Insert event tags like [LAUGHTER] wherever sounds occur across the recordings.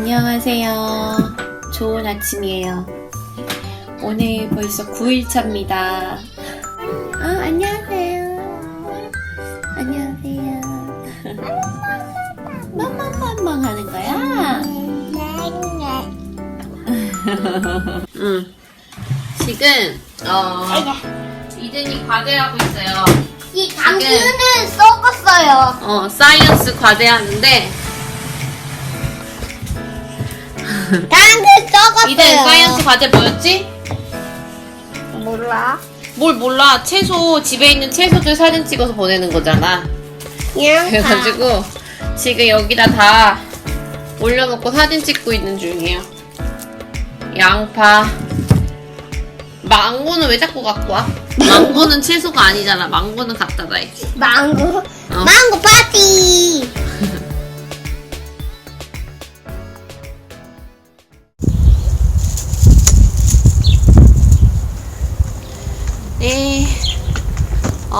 안녕하세요. 좋은 아침이에요. 오늘 벌써 9일차입니다. 아, 안녕하세요. 안녕하세요. 멍멍멍멍 하는 거야? [LAUGHS] 응. 지금, 어, 이든이 과제하고 있어요. 이 당근은 썩었어요. 어, 사이언스 과제하는데, 당근 썩었어요. 이든 사이언스 과제 뭐였지? 몰라. 뭘 몰라. 채소, 집에 있는 채소들 사진 찍어서 보내는 거잖아. 그냥 그래가지고, 지금 여기다 다 올려놓고 사진 찍고 있는 중이에요. 양파. 망고는 왜 자꾸 갖고 와? 망고는 채소가 아니잖아. 망고는 갖다 놔야지. 망고. 어. 망고 파티.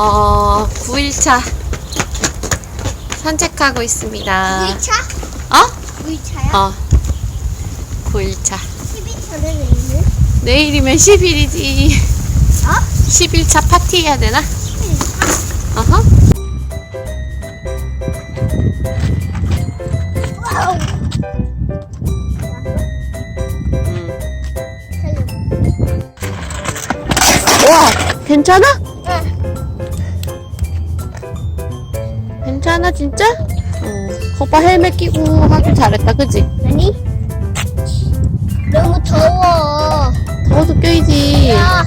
어, 9일차 산책하고 있습니다. 물차? 어? 물차야? 어. 9일차. 12차는 내일은? 내일이면 10일이지. 어? 10일차 파티 해야 되나? 11차? 어허. 와우. 음. 와, 괜찮아? 괜찮아, 진짜? 어. 오빠 헬멧 끼고 하길 잘했다, 그지? 아니? 너무 더워. 더워도 껴야지. 야.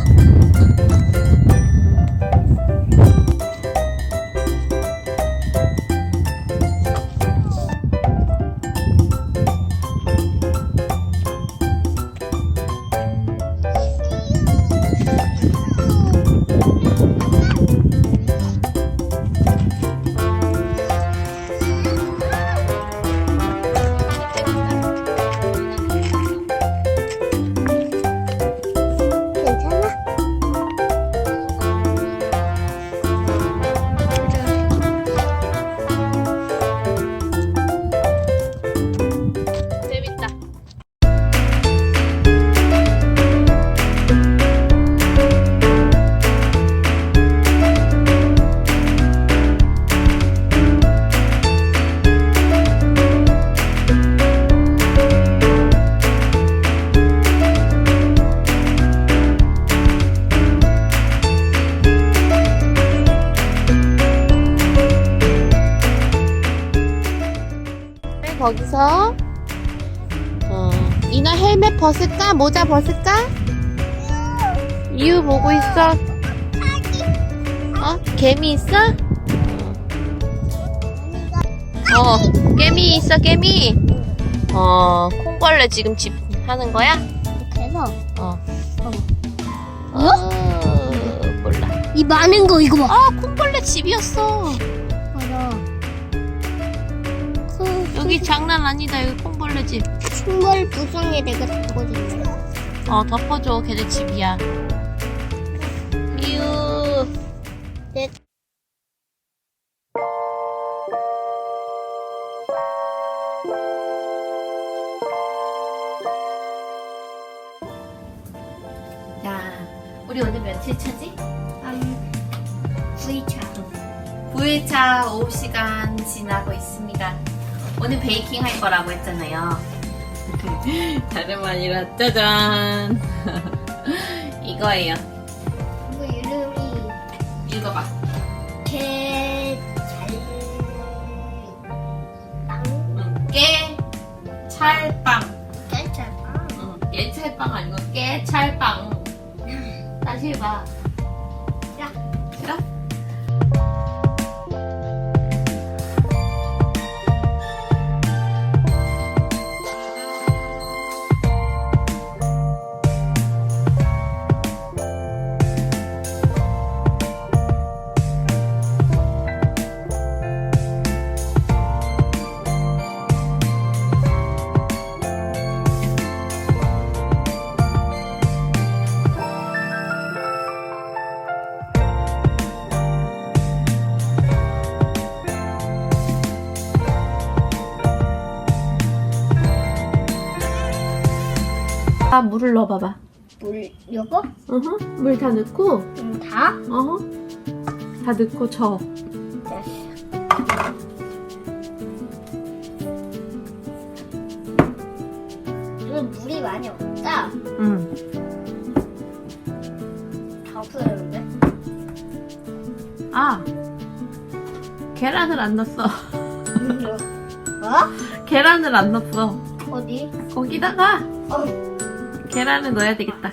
거기서 어, 이나 헬멧 벗을까? 모자 벗을까? 이유 보고 있어. 어? 개미 있어? 어, 개미 있어, 개미. 어, 콩벌레 지금 집 하는 거야? 그래서 어. 어? 어, 몰라. 이 많은 거 이거 봐. 아, 콩벌레 집이었어. 여기 장난 아니다. 여기 콩벌레 집. 충벌 부성에 내가 덮어줬네. 어, 덮어줘. 걔네 집이야. 이유. 네. 자, 우리 오늘 며칠 차지? 음, V차. 9일차 오후 시간 지나고 있습니다. 오늘 베이킹 할 거라고 했잖아요. [LAUGHS] 다름 아니라 짜잔. [LAUGHS] 이거예요. 이거 이름이 읽어봐. 개잘 빵. 응. 깨 찰빵. 개잘빵. 응. 깨찰빵 아니고 깨 찰빵. 다시 해봐. 아, 물을 넣어봐봐. 물 요거? 어허, 물 다 넣고, 음, 다? 어허, 다 넣고 저. 됐어. 이거 물이 많이 없다. 응. 다 없어야 되는데. 아, 계란을 안 넣었어. 어? [LAUGHS] 계란을 안 넣었어. 어디? 거기다가 어. 계란을 넣어야 되겠다.